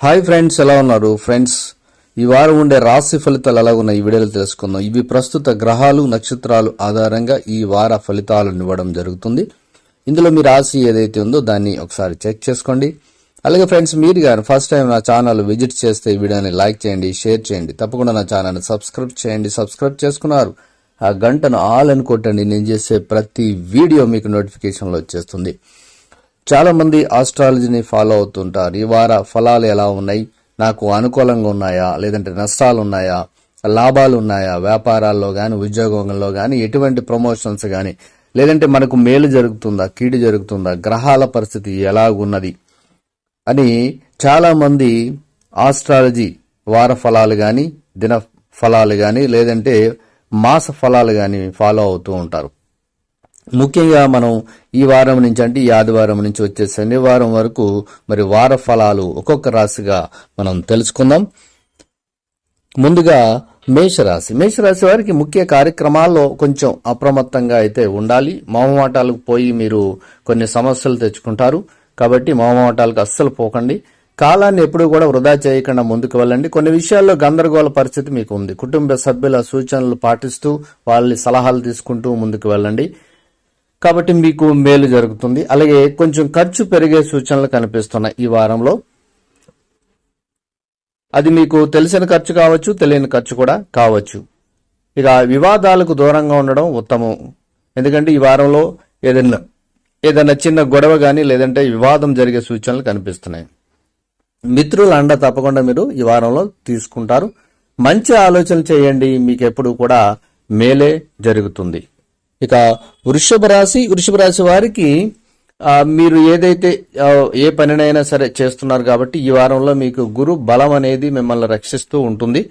Hi friends ఎలా ఉన్నారు? Friends ఈ వారం ఉండే రాశి ఫలితాలు ఎలా ఉన్నాయి ఈ వీడియోలో తెలుసుకుందాం. ఇవి ప్రస్తుత గ్రహాలు నక్షత్రాలు ఆధారంగా ఈ వార ఫలితాలను ఇవ్వడం జరుగుతుంది. ఇందులో మీ రాశి ఏదైతే ఉందో దాన్ని ఒకసారి చెక్ చేసుకోండి. అలాగే ఫ్రెండ్స్ మీరు కానీ ఫస్ట్ టైం నా ఛానల్ విజిట్ చేస్తే ఈ వీడియోని లైక్ చేయండి షేర్ చేయండి. తప్పకుండా నా ఛానల్ని సబ్స్క్రైబ్ చేయండి. సబ్స్క్రైబ్ చేసుకున్నారు. ఆ గంటను ఆల్ అని కొట్టండి. నేను చేసే ప్రతి వీడియో మీకు నోటిఫికేషన్లో వచ్చేస్తుంది. చాలా మంది ఆస్ట్రాలజీని ఫాలో అవుతుంటారు. ఈ వార ఫలాలు ఎలా ఉన్నాయి? నాకు అనుకూలంగా ఉన్నాయా? లేదంటే నష్టాలు ఉన్నాయా? లాభాలు ఉన్నాయా? వ్యాపారాల్లో కానీ ఉద్యోగంలో కానీ ఎటువంటి ప్రమోషన్స్ కానీ లేదంటే మనకు మేలు జరుగుతుందా? కీడు జరుగుతుందా? గ్రహాల పరిస్థితి ఎలాగున్నది? అని చాలామంది ఆస్ట్రాలజీ వార ఫలాలు కానీ దిన ఫలాలు కానీ లేదంటే మాస ఫలాలు కానీ ఫాలో అవుతూ ఉంటారు. ముఖ్యంగా మనం ఈ వారం నుంచి అంటే ఈ ఆదివారం నుంచి వచ్చే శనివారం వరకు మరి వార ఫలాలు ఒక్కొక్క రాశిగా మనం తెలుసుకుందాం. ముందుగా మేషరాశి. మేషరాశి వారికి ముఖ్య కార్యక్రమాల్లో కొంచెం అప్రమత్తంగా అయితే ఉండాలి. మోమమాటాలకు పోయి మీరు కొన్ని సమస్యలు తెచ్చుకుంటారు. కాబట్టి మోమమాటాలకు అస్సలు పోకండి. కాలాన్ని ఎప్పుడూ కూడా వృధా చేయకుండా ముందుకు వెళ్ళండి. కొన్ని విషయాల్లో గందరగోళ పరిస్థితి మీకు ఉంది. కుటుంబ సభ్యుల సూచనలు పాటిస్తూ వాళ్ళ సలహాలు తీసుకుంటూ ముందుకు వెళ్ళండి. కాబట్టి మీకు మేలు జరుగుతుంది. అలాగే కొంచెం ఖర్చు పెరిగే సూచనలు కనిపిస్తున్నాయి ఈ వారంలో. అది మీకు తెలిసిన ఖర్చు కావచ్చు తెలియని ఖర్చు కూడా కావచ్చు. ఇక వివాదాలకు దూరంగా ఉండడం ఉత్తమం. ఎందుకంటే ఈ వారంలో ఏదైనా ఏదైనా చిన్న గొడవ కానీ లేదంటే వివాదం జరిగే సూచనలు కనిపిస్తున్నాయి. మిత్రుల అండ తప్పకుండా మీరు ఈ వారంలో తీసుకుంటారు. మంచి ఆలోచన చేయండి. మీకు ఎప్పుడు కూడా మేలే జరుగుతుంది. ఇక వృషభ రాశి వృషభ రాశి వారికి మీరు ఏదైతే ఏ పనినైనా సరే చేస్తున్నారు కాబట్టి ఈ వారంలో మీకు గురు బలం అనేది మిమ్మల్ని రక్షిస్తూ ఉంటుంది.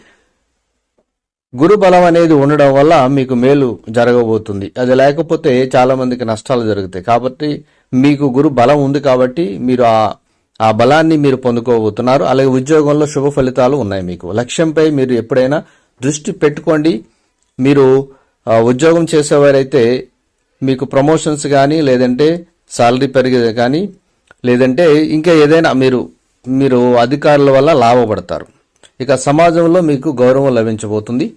గురు బలం అనేది ఉండడం వల్ల మీకు మేలు జరగబోతుంది. అది లేకపోతే చాలా మందికి నష్టాలు జరుగుతాయి. కాబట్టి మీకు గురు బలం ఉంది కాబట్టి మీరు ఆ ఆ బలాన్ని మీరు పొందుకోబోతున్నారు. అలాగే ఉద్యోగంలో శుభ ఫలితాలు ఉన్నాయి మీకు. లక్ష్యంపై మీరు ఎప్పుడైనా దృష్టి పెట్టుకోండి. మీరు ఉద్యోగం చేసేవారైతే మీకు ప్రమోషన్స్ కానీ లేదంటే సాలరీ పెరిగేది కానీ లేదంటే ఇంకా ఏదైనా మీరు మీరు అధికారుల వల్ల లాభపడతారు. ఇక సమాజంలో మీకు గౌరవం లభించబోతుంది.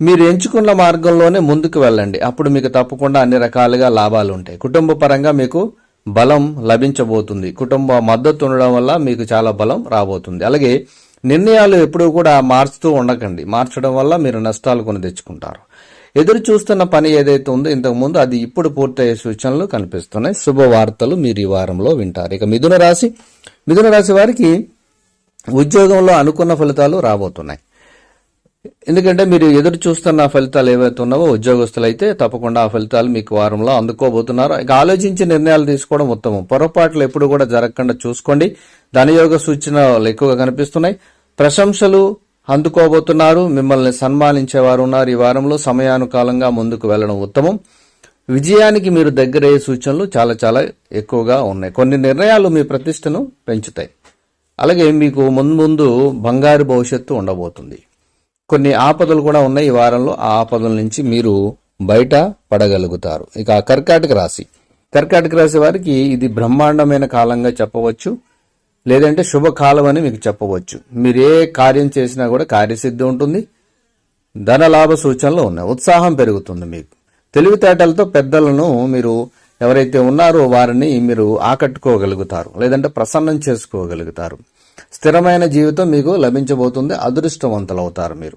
మీరు ఎంచుకున్న మార్గంలోనే ముందుకు వెళ్ళండి. అప్పుడు మీకు తప్పకుండా అన్ని రకాలుగా లాభాలు ఉంటాయి. కుటుంబ పరంగా మీకు బలం లభించబోతుంది. కుటుంబ మద్దతు ఉండడం వల్ల మీకు చాలా బలం రాబోతుంది. అలాగే నిర్ణయాలు ఎప్పుడూ కూడా మార్చుతూ ఉండకండి. మార్చడం వల్ల మీరు నష్టాలు కొని తెచ్చుకుంటారు. ఎదురు చూస్తున్న పని ఏదైతే ఉందో ఇంతకుముందు అది ఇప్పుడు పూర్తయ్యే సూచనలు కనిపిస్తున్నాయి. శుభవార్తలు మీరు ఈ వారంలో వింటారు. ఇక మిథున రాశి మిథున రాశి వారికి ఉద్యోగంలో అనుకున్న ఫలితాలు రాబోతున్నాయి. ఎందుకంటే మీరు ఎదురు చూస్తున్న ఫలితాలు ఏవైతే ఉన్నావో ఉద్యోగస్తులు అయితే తప్పకుండా ఆ ఫలితాలు మీకు వారంలో అందుకోబోతున్నారు. ఇక ఆలోచించి నిర్ణయాలు తీసుకోవడం ఉత్తమం. పొరపాట్లు ఎప్పుడు కూడా జరగకుండా చూసుకోండి. ధనయోగ సూచనలు ఎక్కువగా కనిపిస్తున్నాయి. ప్రశంసలు అందుకోబోతున్నారు. మిమ్మల్ని సన్మానించేవారు ఉన్నారు. ఈ వారంలో సమయానుకాలంగా ముందుకు వెళ్ళడం ఉత్తమం. విజయానికి మీరు దగ్గరయ్యే సూచనలు చాలా చాలా ఎక్కువగా ఉన్నాయి. కొన్ని నిర్ణయాలు మీ ప్రతిష్టను పెంచుతాయి. అలాగే మీకు ముందు ముందు బంగారు భవిష్యత్తు ఉండబోతుంది. కొన్ని ఆపదలు కూడా ఉన్నాయి ఈ వారంలో. ఆ ఆపదల నుంచి మీరు బయట పడగలుగుతారు. ఇక కర్కాటక రాశి. కర్కాటక రాశి వారికి ఇది బ్రహ్మాండమైన కాలంగా చెప్పవచ్చు. లేదంటే శుభకాలం అని మీకు చెప్పవచ్చు. మీరు ఏ కార్యం చేసినా కూడా కార్యసిద్ధి ఉంటుంది. ధన లాభ సూచనలు ఉన్నాయి. ఉత్సాహం పెరుగుతుంది మీకు. తెలివితేటలతో పెద్దలను మీరు ఎవరైతే ఉన్నారో వారిని మీరు ఆకట్టుకోగలుగుతారు. లేదంటే ప్రసన్నం చేసుకోగలుగుతారు. స్థిరమైన జీవితం మీకు లభించబోతుంది అదృష్టవంతులవుతారు మీరు.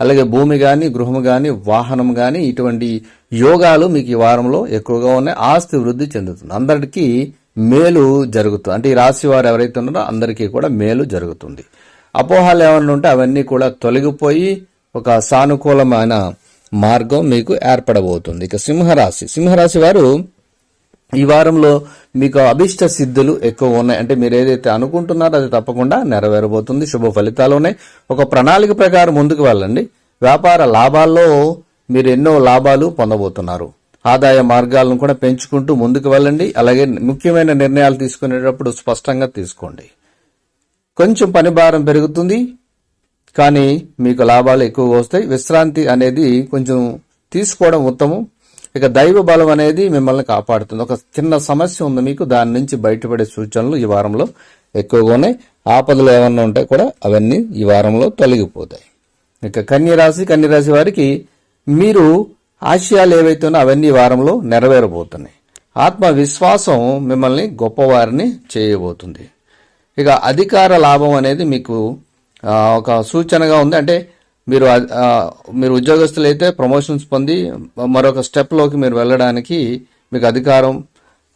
అలాగే భూమి కానీ గృహం కానీ వాహనం కానీ ఇటువంటి యోగాలు మీకు ఈ వారంలో ఎక్కువగా ఉన్నాయి. ఆస్తి వృద్ధి చెందుతుంది. అందరికీ మేలు జరుగుతుంది అంటే ఈ రాశి వారు ఎవరైతే ఉన్నారో అందరికీ కూడా మేలు జరుగుతుంది. అపోహాలు ఏమన్నా ఉంటే అవన్నీ కూడా తొలగిపోయి ఒక సానుకూలమైన మార్గం మీకు ఏర్పడబోతుంది. ఇక సింహరాశి. సింహరాశి వారు ఈ వారంలో మీకు అభిష్ట సిద్ధులు ఎక్కువ ఉన్నాయి. అంటే మీరు ఏదైతే అనుకుంటున్నారో అది తప్పకుండా నెరవేరబోతుంది. శుభ ఫలితాలు ఉన్నాయి. ఒక ప్రణాళిక ప్రకారం ముందుకు వెళ్ళండి. వ్యాపార లాభాల్లో మీరు ఎన్నో లాభాలు పొందబోతున్నారు. ఆదాయ మార్గాలను కూడా పెంచుకుంటూ ముందుకు వెళ్ళండి. అలాగే ముఖ్యమైన నిర్ణయాలు తీసుకునేటప్పుడు స్పష్టంగా తీసుకోండి. కొంచెం పని భారం పెరుగుతుంది కానీ మీకు లాభాలు ఎక్కువగా వస్తాయి. విశ్రాంతి అనేది కొంచెం తీసుకోవడం ఉత్తమం. ఇక దైవ బలం అనేది మిమ్మల్ని కాపాడుతుంది. ఒక చిన్న సమస్య ఉంది మీకు దాని నుంచి బయటపడే సూచనలు ఈ వారంలో ఎక్కువగా ఉన్నాయి. ఆపదలు ఏమన్నా ఉంటే కూడా అవన్నీ ఈ వారంలో తొలగిపోతాయి. ఇక కన్యరాశి కన్యరాశి వారికి మీరు ఆశయాలు ఏవైతే ఉన్నాయో అవన్నీ వారంలో నెరవేరబోతున్నాయి. ఆత్మవిశ్వాసం మిమ్మల్ని గొప్పవారిని చేయబోతుంది. ఇక అధికార లాభం అనేది మీకు ఒక సూచనగా ఉంది. అంటే మీరు మీరు ఉద్యోగస్తులు అయితే ప్రమోషన్స్ పొంది మరొక స్టెప్లోకి మీరు వెళ్ళడానికి మీకు అధికారం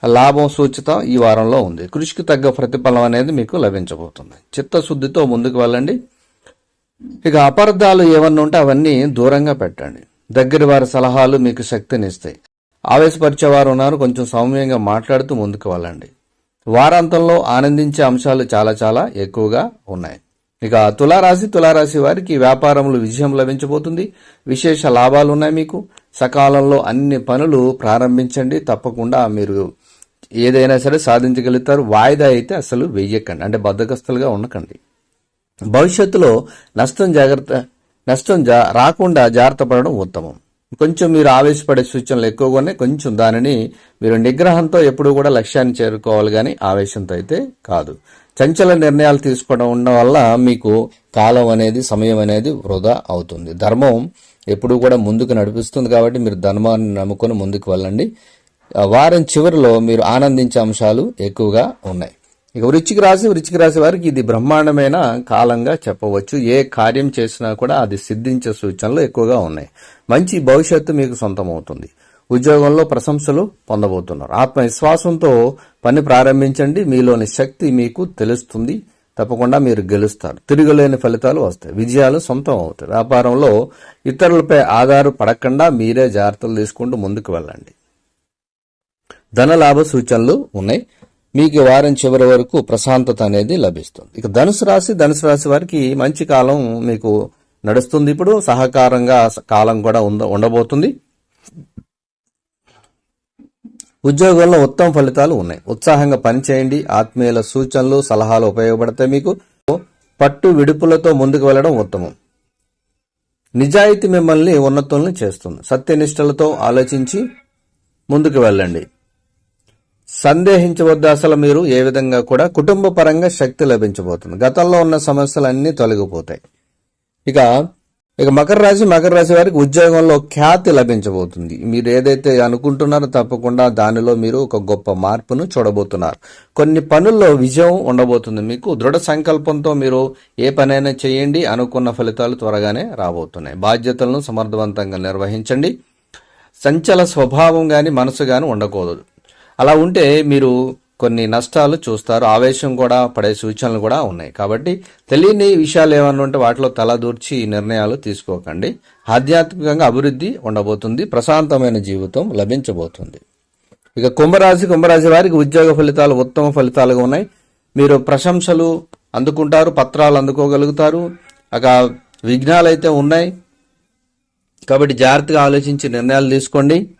లాభం సూచిత ఈ వారంలో ఉంది. కృషికి తగ్గ ప్రతిఫలం అనేది మీకు లభించబోతుంది. చిత్తశుద్ధితో ముందుకు వెళ్ళండి. ఇక అపార్థాలు ఏమన్నా ఉంటే అవన్నీ దూరంగా పెట్టండి. దగ్గర వారి సలహాలు మీకు శక్తినిస్తాయి. ఆవేశపరిచేవారు ఉన్నారు కొంచెం సౌమ్యంగా మాట్లాడుతూ ముందుకు వెళ్ళండి. వారాంతంలో ఆనందించే అంశాలు చాలా చాలా ఎక్కువగా ఉన్నాయి. ఇక తులారాశి తులారాశి వారికి వ్యాపారంలో విజయం లభించబోతుంది. విశేష లాభాలు ఉన్నాయి మీకు. సకాలంలో అన్ని పనులు ప్రారంభించండి. తప్పకుండా మీరు ఏదైనా సరే సాధించగలుగుతారు. వాయిదా అయితే అసలు వెయ్యకండి. అంటే బద్దకస్తులుగా ఉండకండి. భవిష్యత్తులో నష్టం జాగ్రత్త నష్టం జా రాకుండా జాగ్రత్త పడడం ఉత్తమం. కొంచెం మీరు ఆవేశపడే సూచనలు ఎక్కువగానే కొంచెం దానిని మీరు నిగ్రహంతో ఎప్పుడు కూడా లక్ష్యాన్ని చేరుకోవాలి కానీ ఆవేశంతో అయితే కాదు. చంచల నిర్ణయాలు తీసుకోవడం ఉండడం వల్ల మీకు కాలం అనేది సమయం అనేది వృధా అవుతుంది. ధర్మం ఎప్పుడు కూడా ముందుకు నడిపిస్తుంది కాబట్టి మీరు ధర్మాన్ని నమ్ముకొని ముందుకు వెళ్ళండి. వారం చివరిలో మీరు ఆనందించే అంశాలు ఎక్కువగా ఉన్నాయి. ఇక వృచ్చిక రాశి వృచ్చిక రాశి వారికి ఇది బ్రహ్మాండమైన కాలంగా చెప్పవచ్చు. ఏ కార్యం చేసినా కూడా అది సిద్ధించే సూచనలు ఎక్కువగా ఉన్నాయి. మంచి భవిష్యత్తు మీకు సొంతమవుతుంది. ఉద్యోగంలో ప్రశంసలు పొందబోతున్నారు. ఆత్మవిశ్వాసంతో పని ప్రారంభించండి. మీలోని శక్తి మీకు తెలుస్తుంది. తప్పకుండా మీరు గెలుస్తారు. తిరగలేని ఫలితాలు వస్తాయి. విజయాలు సొంతం అవుతాయి. వ్యాపారంలో ఇతరులపై ఆధారపడకుండా మీరే జాగ్రత్తలు తీసుకుంటూ ముందుకు వెళ్ళండి. ధన లాభ సూచనలు ఉన్నాయి. మీకు వారం చివరి వరకు ప్రశాంతత అనేది లభిస్తుంది. ఇక ధనుసు రాశి ధనుసు రాశి వారికి మంచి కాలం మీకు నడుస్తుంది. ఇప్పుడు సహకారంగా కాలం కూడా ఉంద ఉండబోతుంది. ఉద్యోగంలో ఉత్తమ ఫలితాలు ఉన్నాయి. ఉత్సాహంగా పనిచేయండి. ఆత్మీయుల సూచనలు సలహాలు ఉపయోగపడతాయి మీకు పట్టు విడుపులతో ముందుకు వెళ్ళడం ఉత్తమం. నిజాయితీ మిమ్మల్ని ఉన్నతుల్ని చేస్తుంది. సత్యనిష్టలతో ఆలోచించి ముందుకు వెళ్ళండి. సందేహించవద్దు అసలు మీరు ఏ విధంగా కూడా కుటుంబ పరంగా శక్తి లభించబోతుంది. గతంలో ఉన్న సమస్యలన్నీ తొలగిపోతాయి. ఇక ఇక మకర రాశి మకర రాశి వారికి ఉద్యోగంలో ఖ్యాతి లభించబోతుంది. మీరు ఏదైతే అనుకుంటున్నారో తప్పకుండా దానిలో మీరు ఒక గొప్ప మార్పును చూడబోతున్నారు. కొన్ని పనుల్లో విజయం ఉండబోతుంది మీకు. దృఢ సంకల్పంతో మీరు ఏ పనైనా చేయండి. అనుకున్న ఫలితాలు త్వరగానే రాబోతున్నాయి. బాధ్యతలను సమర్థవంతంగా నిర్వహించండి. సంచల స్వభావం కానీ మనసు కానీ ఉండకూడదు. అలా ఉంటే మీరు కొన్ని నష్టాలు చూస్తారు. ఆవేశం కూడా పడే సూచనలు కూడా ఉన్నాయి. కాబట్టి తెలియని విషయాలు ఏమన్నా ఉంటే వాటిలో తలదూర్చి నిర్ణయాలు తీసుకోకండి. ఆధ్యాత్మికంగా అభివృద్ధి ఉండబోతుంది. ప్రశాంతమైన జీవితం లభించబోతుంది. ఇక కుంభరాశి కుంభరాశి వారికి ఉద్యోగ ఫలితాలు ఉత్తమ ఫలితాలుగా ఉన్నాయి. మీరు ప్రశంసలు అందుకుంటారు పత్రాలు అందుకోగలుగుతారు. ఒక విఘ్నాలు అయితే ఉన్నాయి. కాబట్టి జాగ్రత్తగా ఆలోచించి నిర్ణయాలు తీసుకోండి.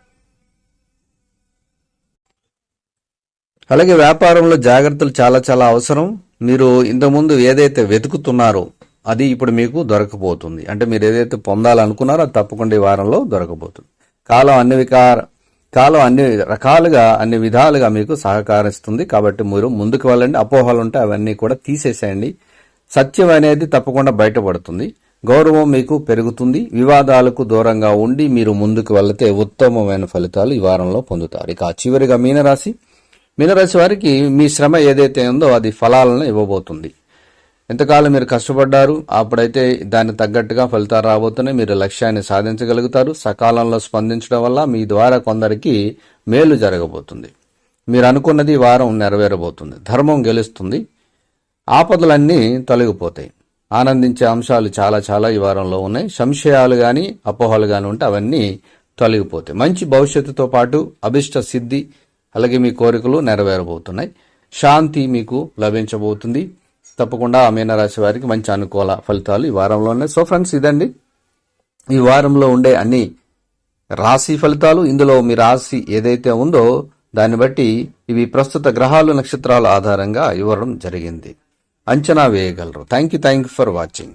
అలాగే వ్యాపారంలో జాగ్రత్తలు చాలా చాలా అవసరం. మీరు ఇంతకుముందు ఏదైతే వెతుకుతున్నారో అది ఇప్పుడు మీకు దొరకపోతుంది. అంటే మీరు ఏదైతే పొందాలనుకున్నారో అది తప్పకుండా ఈ వారంలో దొరకబోతుంది కాలం అన్ని వికార కాలం అన్ని రకాలుగా అన్ని విధాలుగా మీకు సహకరిస్తుంది. కాబట్టి మీరు ముందుకు వెళ్ళండి. అపోహలు ఉంటే అవన్నీ కూడా తీసేసేయండి. సత్యం అనేది తప్పకుండా బయటపడుతుంది. గౌరవం మీకు పెరుగుతుంది. వివాదాలకు దూరంగా ఉండి మీరు ముందుకు వెళితే ఉత్తమమైన ఫలితాలు ఈ వారంలో పొందుతారు. ఇక చివరిగా మీనరాశి. మీనరాశి వారికి మీ శ్రమ ఏదైతే ఉందో అది ఫలాలను ఇవ్వబోతుంది. ఎంతకాలం మీరు కష్టపడ్డారు అప్పుడైతే దానికి తగ్గట్టుగా ఫలితాలు రాబోతున్నాయి మీరు లక్ష్యాన్ని సాధించగలుగుతారు సకాలంలో స్పందించడం వల్ల మీ ద్వారా కొందరికి మేలు జరగబోతుంది. మీరు అనుకున్నది ఈ వారం నెరవేరబోతుంది ధర్మం గెలుస్తుంది ఆపదలన్నీ తొలగిపోతాయి. ఆనందించే అంశాలు చాలా చాలా ఈ వారంలో ఉన్నాయి సంశయాలు కానీ అపోహలు కానీ ఉంటే అవన్నీ తొలగిపోతాయి. మంచి భవిష్యత్తుతో పాటు అభిష్ట సిద్ధి అలాగే మీ కోరికలు నెరవేరబోతున్నాయి. శాంతి మీకు లభించబోతుంది. తప్పకుండా ఆ మీనరాశి వారికి మంచి అనుకూల ఫలితాలు ఈ వారంలో ఉన్నాయి. సో ఫ్రెండ్స్ ఇదండి. ఈ వారంలో ఉండే అన్ని రాశి ఫలితాలు. ఇందులో మీ రాశి ఏదైతే ఉందో దాన్ని బట్టి ఇవి ప్రస్తుత గ్రహాలు నక్షత్రాల ఆధారంగా ఇవ్వడం జరిగింది. అంచనా వేయగలరు. Thank you thank you for watching.